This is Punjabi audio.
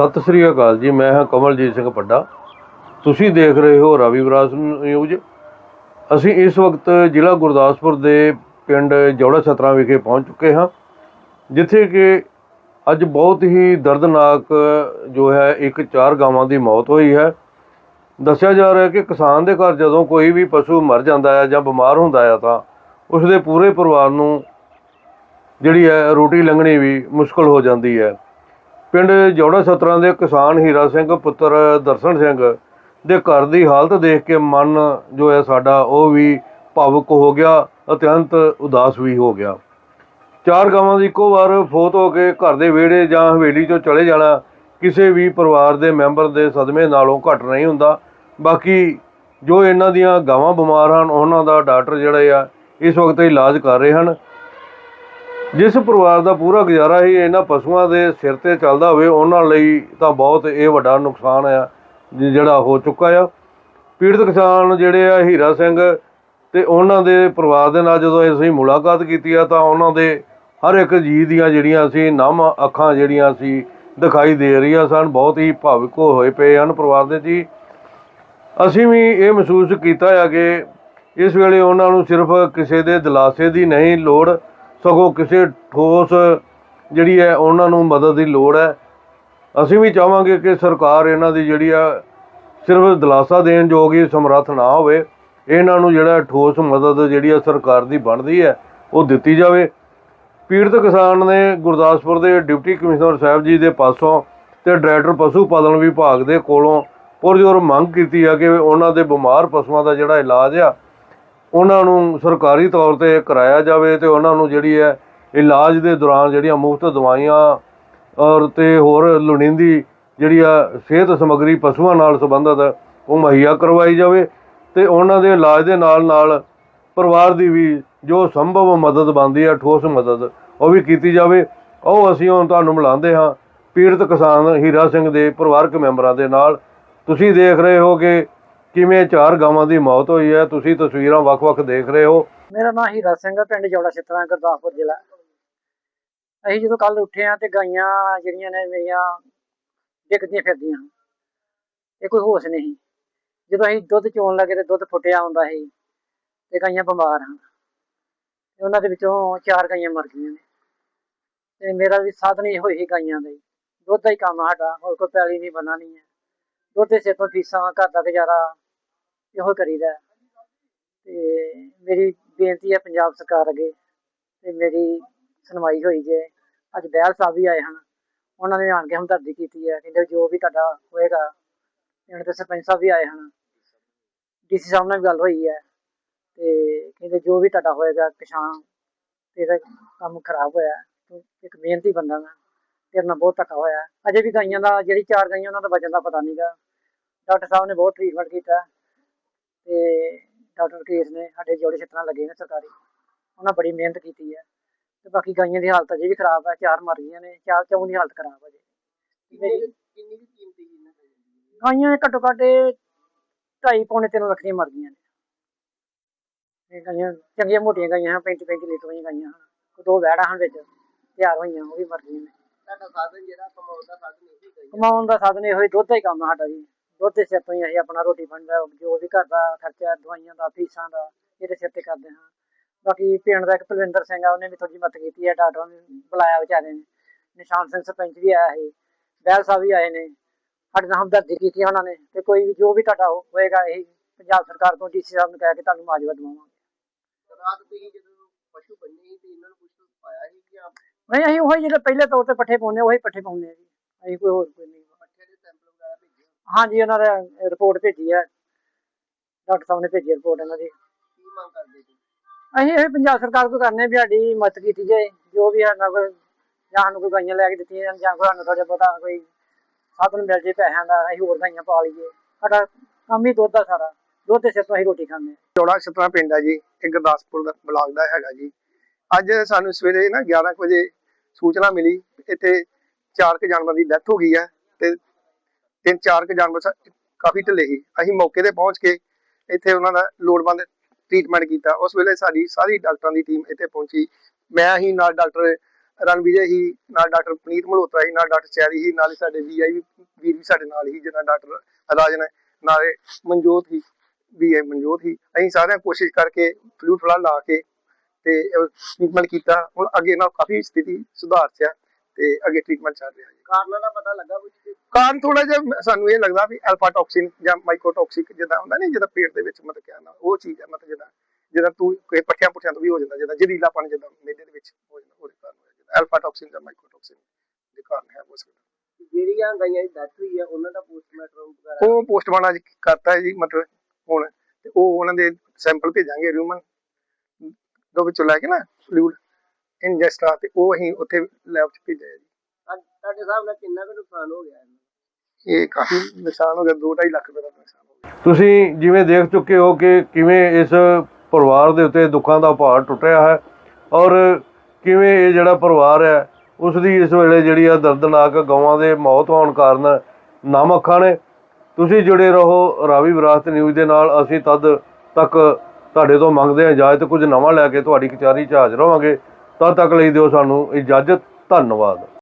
ਸਤਿ ਸ੍ਰੀ ਅਕਾਲ ਜੀ, ਮੈਂ ਹਾਂ ਕਮਲਜੀਤ ਸਿੰਘ ਪੱਡਾ ਤੁਸੀਂ ਦੇਖ ਰਹੇ ਹੋ ਰਵੀ ਵਿਰਾਸ ਨਿਊਜ਼। ਅਸੀਂ ਇਸ ਵਕਤ ਜ਼ਿਲ੍ਹਾ ਗੁਰਦਾਸਪੁਰ ਦੇ ਪਿੰਡ ਜੌੜਾ ਛਤਰਾ ਵਿਖੇ ਪਹੁੰਚ ਚੁੱਕੇ ਹਾਂ, ਜਿੱਥੇ ਕਿ ਅੱਜ ਬਹੁਤ ਹੀ ਦਰਦਨਾਕ ਜੋ ਹੈ, ਇੱਕ ਚਾਰ ਗਾਵਾਂ ਦੀ ਮੌਤ ਹੋਈ ਹੈ। ਦੱਸਿਆ ਜਾ ਰਿਹਾ ਹੈ ਕਿ ਕਿਸਾਨ ਦੇ ਘਰ ਜਦੋਂ ਕੋਈ ਵੀ ਪਸ਼ੂ ਮਰ ਜਾਂਦਾ ਹੈ ਜਾਂ ਬਿਮਾਰ ਹੁੰਦਾ ਹੈ ਤਾਂ ਉਸ ਦੇ ਪੂਰੇ ਪਰਿਵਾਰ ਨੂੰ ਜਿਹੜੀ ਹੈ ਰੋਟੀ ਲੰਘਣੀ ਵੀ ਮੁਸ਼ਕਲ ਹੋ ਜਾਂਦੀ ਹੈ। ਪਿੰਡ ਜੌੜਾ ਸਤਰਾਂ ਦੇ ਕਿਸਾਨ ਹੀਰਾ ਸਿੰਘ, ਪੁੱਤਰ ਦਰਸ਼ਨ ਸਿੰਘ ਦੇ ਘਰ ਦੀ ਹਾਲਤ ਦੇਖ ਕੇ ਮਨ ਜੋ ਹੈ ਸਾਡਾ ਉਹ ਵੀ ਭਾਵੁਕ ਹੋ ਗਿਆ, ਅਤਿਅੰਤ ਉਦਾਸ ਵੀ ਹੋ ਗਿਆ। ਚਾਰ ਗਾਵਾਂ ਦੀ ਇੱਕੋ ਵਾਰ ਫੋਤ ਹੋ ਕੇ ਘਰ ਦੇ ਵਿਹੜੇ ਜਾਂ ਹਵੇਲੀ ਚੋਂ ਚਲੇ ਜਾਣਾ ਕਿਸੇ ਵੀ ਪਰਿਵਾਰ ਦੇ ਮੈਂਬਰ ਦੇ ਸਦਮੇ ਨਾਲੋਂ ਘੱਟ ਨਹੀਂ ਹੁੰਦਾ। ਬਾਕੀ ਜੋ ਇਹਨਾਂ ਦੀਆਂ ਗਾਵਾਂ ਬਿਮਾਰ ਹਨ, ਉਹਨਾਂ ਦਾ ਡਾਕਟਰ ਜਿਹੜੇ ਆ, ਇਸ ਵਕਤ ਇਲਾਜ ਕਰ ਰਹੇ ਹਨ। ਜਿਸ ਪਰਿਵਾਰ ਦਾ ਪੂਰਾ ਗੁਜ਼ਾਰਾ ਹੀ ਇਹਨਾਂ ਪਸ਼ੂਆਂ ਦੇ ਸਿਰ ਤੇ ਚੱਲਦਾ ਹੋਵੇ, ਉਹਨਾਂ ਲਈ ਤਾਂ ਬਹੁਤ ਇਹ ਵੱਡਾ ਨੁਕਸਾਨ ਆ ਜਿਹੜਾ ਹੋ ਚੁੱਕਾ ਆ। ਪੀੜਤ ਕਿਸਾਨ ਜਿਹੜੇ ਆ, ਹੀਰਾ ਸਿੰਘ ਤੇ ਉਹਨਾਂ ਦੇ ਪਰਿਵਾਰ ਦੇ ਨਾਲ ਜਦੋਂ ਅਸੀਂ ਮੁਲਾਕਾਤ ਕੀਤੀ ਆ, ਤਾਂ ਉਹਨਾਂ ਦੇ ਹਰ ਇੱਕ ਜੀ ਦੀਆਂ ਜਿਹੜੀਆਂ ਸੀ ਨਮ ਅੱਖਾਂ ਜਿਹੜੀਆਂ ਸੀ, ਦਿਖਾਈ ਦੇ ਰਹੀਆਂ ਸਨ। ਬਹੁਤ ਹੀ ਭਾਵੁਕ ਹੋਏ ਪਏ ਹਨ ਪਰਿਵਾਰ ਦੇ ਜੀ। ਅਸੀਂ ਵੀ ਇਹ ਮਹਿਸੂਸ ਕੀਤਾ ਆ ਕਿ ਇਸ ਵੇਲੇ ਉਹਨਾਂ ਨੂੰ ਸਿਰਫ ਕਿਸੇ ਦੇ ਦਿਲਾਸੇ ਦੀ ਨਹੀਂ ਲੋੜ ਸਗੋਂ ਕਿਸੇ ਠੋਸ ਜਿਹੜੀ ਹੈ ਉਹਨਾਂ ਨੂੰ ਮਦਦ ਦੀ ਲੋੜ ਹੈ। ਅਸੀਂ ਵੀ ਚਾਹਾਂਗੇ ਕਿ ਸਰਕਾਰ ਇਹਨਾਂ ਦੀ ਜਿਹੜੀ ਆ ਸਿਰਫ ਦਿਲਾਸਾ ਦੇਣ ਯੋਗ ਹੀ ਸਮਰੱਥ ਨਾ ਹੋਵੇ। ਇਹਨਾਂ ਨੂੰ ਜਿਹੜਾ ਠੋਸ ਮਦਦ ਜਿਹੜੀ ਆ ਸਰਕਾਰ ਦੀ ਬਣਦੀ ਹੈ, ਉਹ ਦਿੱਤੀ ਜਾਵੇ। ਪੀੜਤ ਕਿਸਾਨ ਨੇ ਗੁਰਦਾਸਪੁਰ ਦੇ ਡਿਪਟੀ ਕਮਿਸ਼ਨਰ ਸਾਹਿਬ ਜੀ ਦੇ ਪਾਸੋਂ ਤੇ ਡਾਇਰੈਕਟਰ ਪਸ਼ੂ ਪਾਲਣ ਵਿਭਾਗ ਦੇ ਕੋਲੋਂ ਪੁਰਜੋਰ ਮੰਗ ਕੀਤੀ ਆ ਕਿ ਉਹਨਾਂ ਦੇ ਬਿਮਾਰ ਪਸ਼ੂਆਂ ਦਾ ਜਿਹੜਾ ਇਲਾਜ ਆ ਉਹਨਾਂ ਨੂੰ ਸਰਕਾਰੀ ਤੌਰ ਤੇ ਕਰਾਇਆ ਜਾਵੇ ਤੇ ਉਹਨਾਂ ਨੂੰ ਜਿਹੜੀ ਹੈ ਇਲਾਜ ਦੇ ਦੌਰਾਨ ਜਿਹੜੀਆਂ ਮੁਫਤ ਦਵਾਈਆਂ ਔਰ ਤੇ ਹੋਰ ਲੋੜੀਂਦੀ ਜਿਹੜੀ ਆ ਸਿਹਤ ਸਮੱਗਰੀ ਪਸ਼ੂਆਂ ਨਾਲ ਸੰਬੰਧਿਤ ਉਹ ਮੁਹੱਈਆ ਕਰਵਾਈ ਜਾਵੇ ਤੇ ਉਹਨਾਂ ਦੇ ਇਲਾਜ ਦੇ ਨਾਲ ਨਾਲ ਪਰਿਵਾਰ ਦੀ ਵੀ ਜੋ ਸੰਭਵ ਮਦਦ ਬਣਦੀ ਆ ਠੋਸ ਮਦਦ ਉਹ ਵੀ ਕੀਤੀ ਜਾਵੇ। ਉਹ ਅਸੀਂ ਹੁਣ ਤੁਹਾਨੂੰ ਮਿਲਾਉਂਦੇ ਹਾਂ। ਪੀੜਤ ਕਿਸਾਨ ਹੀਰਾ ਸਿੰਘ ਦੇ ਪਰਿਵਾਰਕ ਮੈਂਬਰਾਂ ਦੇ ਨਾਲ। ਤੁਸੀਂ ਦੇਖ ਰਹੇ ਹੋ ਕਿ ਕਿਵੇਂ ਚਾਰ ਗਾਵਾਂ ਦੀ ਮੌਤ ਹੋਈ ਹੈ? ਤੁਸੀਂ ਤਸਵੀਰਾਂ ਵੱਖ-ਵੱਖ ਦੇਖ ਰਹੇ ਹੋ। ਮੇਰਾ ਨਾਮ ਹੀਰਾ ਸਿੰਘ ਹੈ ਪਿੰਡ ਜੌੜਾ ਛਿੱਤਰਾ, ਗੁਰਦਾਸਪੁਰ ਜ਼ਿਲ੍ਹਾ। ਅਸੀਂ ਜਦੋਂ ਕੱਲ ਉੱਠੇ ਆ ਤੇ ਗਾਈਆਂ ਜਿਹੜੀਆਂ ਨੇ ਮੇਰੀਆਂ ਡਿੱਗਦੀਆਂ ਫਿਰਦੀਆਂ ਇਹ ਕੋਈ ਹੋਸ਼ ਨਹੀਂ। ਜਦੋਂ ਅਸੀਂ ਦੁੱਧ ਚੋਣ ਲੱਗੇ ਤੇ ਦੁੱਧ ਫੁੱਟਿਆ ਹੁੰਦਾ ਸੀ ਤੇ ਗਾਈਆਂ ਬਿਮਾਰ ਹਨ। ਤੇ ਉਹਨਾਂ ਦੇ ਵਿੱਚੋਂ ਚਾਰ ਗਾਈਆਂ ਮਰ ਗਈਆਂ ਨੇ। ਤੇ ਮੇਰਾ ਵੀ ਸਾਧਨ ਇਹੋ ਹੀ ਗਾਈਆਂ ਦਾ। ਹੀ ਦੁੱਧ ਦਾ ਹੀ ਕੰਮ ਸਾਡਾ, ਹੋਰ ਕੋਈ ਪੈਲੀ ਨਹੀਂ ਬੰਨਾ ਨਹੀਂ ਹੈ। ਦੁੱਧ ਦੇ ਸਿਰ ਤੋਂ ਫੀਸਾਂ, ਘਰ ਦਾ ਗੁਜ਼ਾਰਾ ਇਹੋ ਕਰੀਦਾ ਹੈ। ਤੇ ਮੇਰੀ ਬੇਨਤੀ ਹੈ ਪੰਜਾਬ ਸਰਕਾਰ ਅੱਗੇ ਤੇ ਮੇਰੀ ਸੁਣਵਾਈ ਹੋਈ ਜੇ। ਅੱਜ ਬਹਿਲ ਸਾਹਿਬ ਵੀ ਆਏ ਹਨ। ਉਹਨਾਂ ਨੇ ਆਣ ਕੇ ਹਮਦਰਦੀ ਕੀਤੀ ਹੈ। ਕਹਿੰਦੇ ਜੋ ਵੀ ਤੁਹਾਡਾ ਹੋਏਗਾ ਇਹਨਾਂ ਦੇ ਸਰਪੰਚ ਸਾਹਿਬ ਵੀ ਆਏ ਹਨ। ਡੀਸੀ ਸਾਹਿਬ ਨਾਲ ਵੀ ਗੱਲ ਹੋਈ ਹੈ। ਤੇ ਕਹਿੰਦੇ ਜੋ ਵੀ ਤੁਹਾਡਾ ਹੋਏਗਾ, ਕਿਸਾਨ ਤੇਰਾ ਕੰਮ ਖਰਾਬ ਹੋਇਆ ਇੱਕ ਮਿਹਨਤੀ ਬੰਦਾ ਮੈਂ, ਤੇਰੇ ਨਾਲ ਬਹੁਤ ਧੱਕਾ ਹੋਇਆ ਅਜੇ ਵੀ ਗਾਈਆਂ ਦਾ, ਜਿਹੜੀ ਚਾਰ ਗਾਈਆਂ, ਉਹਨਾਂ ਦਾ ਵਜਨ ਦਾ ਪਤਾ ਨਹੀਂਗਾ ਡਾਕਟਰ ਸਾਹਿਬ ਨੇ ਬਹੁਤ ਟ੍ਰੀਟਮੈਂਟ ਕੀਤਾ। ਤੇ ਡਾਕਟਰ ਕੇਸ ਨੇ ਸਾਡੇ ਜੋੜੇ ਛਿੱਤਰਾਂ ਲੱਗੇ ਨੇ ਸਰਕਾਰੀ। ਉਹਨਾਂ ਬੜੀ ਮਿਹਨਤ ਕੀਤੀ ਹੈ। ਤੇ ਬਾਕੀ ਗਾਈਆਂ ਦੀ ਹਾਲਤ ਅਜੇ ਵੀ ਖਰਾਬ ਹੈ ਚਾਰ ਮਰ ਗਈਆਂ ਨੇ ਚਾਰ ਚੌਂ ਦੀ ਹਾਲਤ ਖਰਾਬ ਹੈ ਜੀ ਕਿੰਨੀ ਕੁ ਕੀਮਤੀ ਇਹਨਾਂ ਦੀ? ਗਾਈਆਂ ਘੱਟੋ ਘੱਟ ਇਹ ਢਾਈ ਪੌਣੇ ਤਿੰਨ ਲੱਖ ਦੀਆਂ ਮਰ ਗਈਆਂ ਨੇ। ਇਹ ਗਾਈਆਂ ਚੰਗੀਆਂ ਮੋਟੀਆਂ ਗਾਈਆਂ ਹਨ 35 35 ਲੀਟਰ ਦੀਆਂ ਗਾਈਆਂ ਹਨ। ਦੋ ਵਹਿੜਾਂ ਹਨ ਵਿੱਚ ਤਿਆਰ ਹੋਈਆਂ ਉਹ ਵੀ ਮਰ ਗਈਆਂ ਨੇ। ਸਾਡਾ ਸਾਧਨ ਜਿਹੜਾ ਕਮਾਉਣ ਦਾ ਸਾਧਨ ਇਹੀ ਕਮਾਉਣ ਦਾ ਸਾਧਨ ਇਹੋ ਹੀ ਦੁੱਧ ਦਾ ਹੀ ਕੰਮ ਸਾਡਾ ਜੀ। ਦੁੱਧ ਦੇ ਸਿਰ ਤੋਂ ਹੀ ਅਸੀਂ ਆਪਣਾ ਰੋਟੀ ਪਾਣੀ ਜੋ ਵੀ ਘਰ ਦਾ ਖਰਚਾ ਦਵਾਈਆਂ ਦਾ ਫੀਸਾਂ ਦਾ ਇਹਦੇ ਸਿਰ ਤੇ ਕਰਦੇ ਹਾਂ। ਬਾਕੀ ਪਿੰਡ ਦਾ ਇੱਕ ਕੁਲਵਿੰਦਰ ਸਿੰਘ ਆ ਉਹਨੇ ਵੀ ਥੋੜੀ ਮਦਦ ਕੀਤੀ ਹੈ ਡਾਕਟਰਾਂ ਨੇ ਬੁਲਾਇਆ ਵਿਚਾਰੇ ਨੇ। ਨਿਸ਼ਾਨ ਸਿੰਘ ਸਰਪੰਚ ਵੀ ਆਇਆ ਸੀ ਬੈਲ ਸਾਹਿਬ ਵੀ ਆਏ ਨੇ। ਸਾਡੇ ਨਾਲ ਹਮਦਰਦੀ ਕੀਤੀ ਉਹਨਾਂ ਨੇ ਤੇ ਕੋਈ ਵੀ ਜੋ ਵੀ ਤੁਹਾਡਾ ਹੋਏਗਾ ਇਹ ਪੰਜਾਬ ਸਰਕਾਰ ਤੋਂ ਡੀਸੀ ਸਾਹਿਬ ਨੂੰ ਕਹਿ ਕੇ ਤੁਹਾਨੂੰ ਮਾਜਵਾ ਦਵਾਵਾਂਗੇ। ਰਾਤ ਤੁਸੀਂ ਜਦੋਂ ਪਸ਼ੂ ਬੰਨੇ ਤੇ ਇਹਨਾਂ ਨੂੰ ਕੁਝ ਪਾਇਆ ਸੀ ਕਿ ਆਪ ਨਹੀਂ ਅਸੀਂ ਉਹੀ ਜਿਹੜੇ ਪਹਿਲੇ ਤੌਰ ਤੇ ਪੱਠੇ ਪਾਉਂਦੇ ਉਹੀ ਪੱਠੇ ਪਾਉਂਦੇ ਆ ਜੀ। ਅਸੀਂ ਕੋਈ ਹੋਰ ਕੋਈ ਨਹੀਂ ਪੱਠੇ ਦੇ ਸੈਂਪਲ ਵਗੈਰਾ ਭੇਜੇ ਹਾਂਜੀ ਉਹਨਾਂ ਨੇ ਰਿਪੋਰਟ ਭੇਜੀ ਹੈ ਡਾਕਟਰ ਸਾਹਿਬ ਨੇ ਭੇਜੀ ਰਿਪੋਰਟ ਇਹਨਾਂ ਦੀ। ਕੀ ਮੰਗ ਕਰਦੇ ਸੀ ਅਸੀਂ ਇਹ ਪੰਜਾਬ ਸਰਕਾਰ ਤੋਂ ਕਰਨੇ ਵੀ ਸਾਡੀ ਮਦਦ ਕੀਤੀ ਜਾਏ। ਜੋ ਵੀ ਸਾਡਾ ਕੋਈ ਜਾਂ ਸਾਨੂੰ ਕੋਈ ਗਾਈਆਂ ਲੈ ਕੇ ਦਿੱਤੀਆਂ ਜਾਣ ਜਾਂ ਕੋਈ ਸਾਨੂੰ ਥੋੜਾ ਬਹੁਤਾ ਕੋਈ ਸਾਧਨ ਮਿਲ ਜੇ ਪੈਸਿਆਂ ਦਾ ਅਸੀਂ ਹੋਰ ਗਾਈਆਂ ਪਾ ਲਈਏ। ਸਾਡਾ ਕੰਮ ਹੀ ਦੁੱਧ ਦਾ ਸਾਰਾ। ਦੁੱਧ ਦੇ ਸਿਰ ਤੋਂ ਅਸੀਂ ਰੋਟੀ ਖਾਂਦੇ ਹਾਂ। ਚੌੜਾ ਛਤਰਾ ਪਿੰਡ ਹੈ ਜੀ ਇਹ ਗੁਰਦਾਸਪੁਰ ਦਾ ਬਲਾਕ ਦਾ ਹੈਗਾ ਜੀ। ਅੱਜ ਸਾਨੂੰ ਸਵੇਰੇ ਨਾ 11 ਕੁ ਵਜੇ ਸੂਚਨਾ ਮਿਲੀ ਇੱਥੇ ਚਾਰ ਕੁ ਜਾਨਵਰਾਂ ਦੀ ਡੈਥ ਹੋ ਗਈ ਹੈ। ਤਿੰਨ ਚਾਰ ਕੁ ਜਾਨਵਰ ਕਾਫੀ ਢਿੱਲੇ ਸੀ। ਅਸੀਂ ਮੌਕੇ ਤੇ ਪਹੁੰਚ ਕੇ ਇੱਥੇ ਉਹਨਾਂ ਦਾ ਲੋੜਵੰਦ ਟ੍ਰੀਟਮੈਂਟ ਕੀਤਾ। ਉਸ ਵੇਲੇ ਸਾਡੀ ਸਾਰੀ ਡਾਕਟਰਾਂ ਦੀ ਟੀਮ ਇੱਥੇ ਪਹੁੰਚੀ। ਮੈਂ ਹੀ, ਨਾਲ ਡਾਕਟਰ ਰਣਵੀਰ ਹੀ, ਨਾਲ ਡਾਕਟਰ ਪੁਨੀਤ ਮਲਹੋਤਰਾ ਸੀ ਨਾਲ ਡਾਕਟਰ ਚੈਰੀ ਸੀ ਨਾਲ ਹੀ ਸਾਡੇ ਵੀਆਈ ਵੀਰ ਵੀ ਸਾਡੇ ਨਾਲ ਹੀ, ਜਿਹਨਾਂ ਡਾਕਟਰ ਰਾਜਨ, ਨਾਲੇ ਮਨਜੋਤ ਹੀ ਵੀਆਈ ਮਨਜੋਤ ਹੀ। ਅਸੀਂ ਸਾਰਿਆਂ ਕੋਸ਼ਿਸ਼ ਕਰਕੇ ਫਲੂ ਫਲਾ ਲਾ ਕੇ ਤੇ ਟ੍ਰੀਟਮੈਂਟ ਕੀਤਾ। ਹੁਣ ਅੱਗੇ ਨਾਲ ਕਾਫੀ ਸਥਿਤੀ ਸੁਧਾਰ ਚ ਆ। ਤੇ ਅੱਗੇ ਟ੍ਰੀਟਮੈਂਟ ਚੱਲ ਰਿਹਾ ਜੀ। ਕਾਰਨਾਂ ਦਾ ਪਤਾ ਲੱਗਾ ਕੁਝ ਕਾਰਨ ਥੋੜਾ ਜਿਹਾ ਸਾਨੂੰ ਇਹ ਲੱਗਦਾ ਵੀ ਅਲਫਾ ਟੌਕਸਿਨ ਜਾਂ ਮਾਈਕੋਟੌਕਸਿਕ ਜਿੱਦਾਂ ਹੁੰਦਾ ਨਹੀਂ ਜਿਹਦਾ ਪੇਟ ਦੇ ਵਿੱਚ ਮਤਲਬ ਕਿਆ ਨਾ ਉਹ ਚੀਜ਼ ਹੈ ਮਤਲਬ ਜਿੱਦਾਂ ਜਿੱਦਾਂ ਤੂੰ ਕੋਈ ਪੱਠਿਆਂ ਪੁੱਠਿਆਂ ਤੋਂ ਵੀ ਹੋ ਜਾਂਦਾ ਜਿੱਦਾਂ ਜ਼ਹਿਰੀਲਾਪਣ ਜਿੱਦਾਂ ਮੇਦੇ ਦੇ ਵਿੱਚ ਹੋ ਜਾਂਦਾ ਉਹਦੇ ਕਾਰਨ ਹੋਇਆ ਜਿੱਦਾਂ। ਅਲਫਾ ਟੌਕਸਿਨ ਜਾਂ ਮਾਈਕੋਟੌਕਸਿਨ ਦੇ ਕਾਰਨ ਹੈ ਹੋ ਸਕਦਾ। ਜਿਹੜੀਆਂ ਗਾਈਆਂ ਦੀ ਡੈਥ ਹੋਈ ਹੈ ਉਹਨਾਂ ਦਾ ਪੋਸਟਮਾਰਟਮ ਵਗੈਰਾ ਉਹ ਪੋਸਟਮਾਰਟਮ ਅੱਜ ਕਰਤਾ ਹੈ ਜੀ ਮਤਲਬ ਹੁਣ ਤੇ ਉਹ ਉਹਨਾਂ ਦੇ ਸੈਂਪਲ ਭੇਜਾਂਗੇ ਹਿਊਮਨ ਦੋ ਵਿੱਚੋਂ ਲੈ ਕੇ ਨਾ ਫਲੂਇਡ ਇੰਜੈਸਟਾ ਤੇ ਉਹ ਅਸੀਂ ਉੱਥੇ ਲੈਬ 'ਚ ਭੇਜਿਆ ਜੀ। ਅੱਜ ਤੁਹਾਡੇ ਹਿਸਾਬ ਨਾਲ ਕਿੰਨਾ ਕੁ ਨੁਕਸਾਨ ਹੋ ਗਿਆ ਇਹਨੂੰ? ਇਹ ਕਾਫੀ ਨੁਕਸਾਨ ਹੋ ਗਿਆ 2.5 ਲੱਖ ਰੁਪਏ ਦਾ ਨੁਕਸਾਨ ਹੋ ਗਿਆ। ਤੁਸੀਂ ਜਿਵੇਂ ਦੇਖ ਚੁੱਕੇ ਹੋ ਕਿ ਕਿਵੇਂ ਇਸ ਪਰਿਵਾਰ ਦੇ ਉੱਤੇ ਦੁੱਖਾਂ ਦਾ ਪਹਾੜ ਟੁੱਟਿਆ ਹੈ ਔਰ ਕਿਵੇਂ ਇਹ ਜਿਹੜਾ ਪਰਿਵਾਰ ਹੈ ਉਸ ਦੀ ਇਸ ਵੇਲੇ ਜਿਹੜੀ ਆ ਦਰਦਨਾਕ ਗਊਆਂ ਦੇ ਮੌਤ ਹੋਣ ਕਾਰਨ ਨਮ ਅੱਖਾਂ ਨੇ। ਤੁਸੀਂ ਜੁੜੇ ਰਹੋ ਰਾਵੀ ਵਿਰਾਸਤ ਨਿਊਜ਼ ਦੇ ਨਾਲ ਅਸੀਂ ਤਦ ਤੱਕ ਤੁਹਾਡੇ ਤੋਂ ਮੰਗਦੇ ਹਾਂ ਇਜਾਜ਼ਤ। ਕੁਝ ਨਵਾਂ ਲੈ ਕੇ ਤੁਹਾਡੀ ਕਚਹਿਰੀ 'ਚ ਹਾਜ਼ਰ ਹੋਵਾਂਗੇ। ਤਦ ਤੱਕ ਲਈ ਦਿਓ ਸਾਨੂੰ ਇਜਾਜ਼ਤ ਧੰਨਵਾਦ।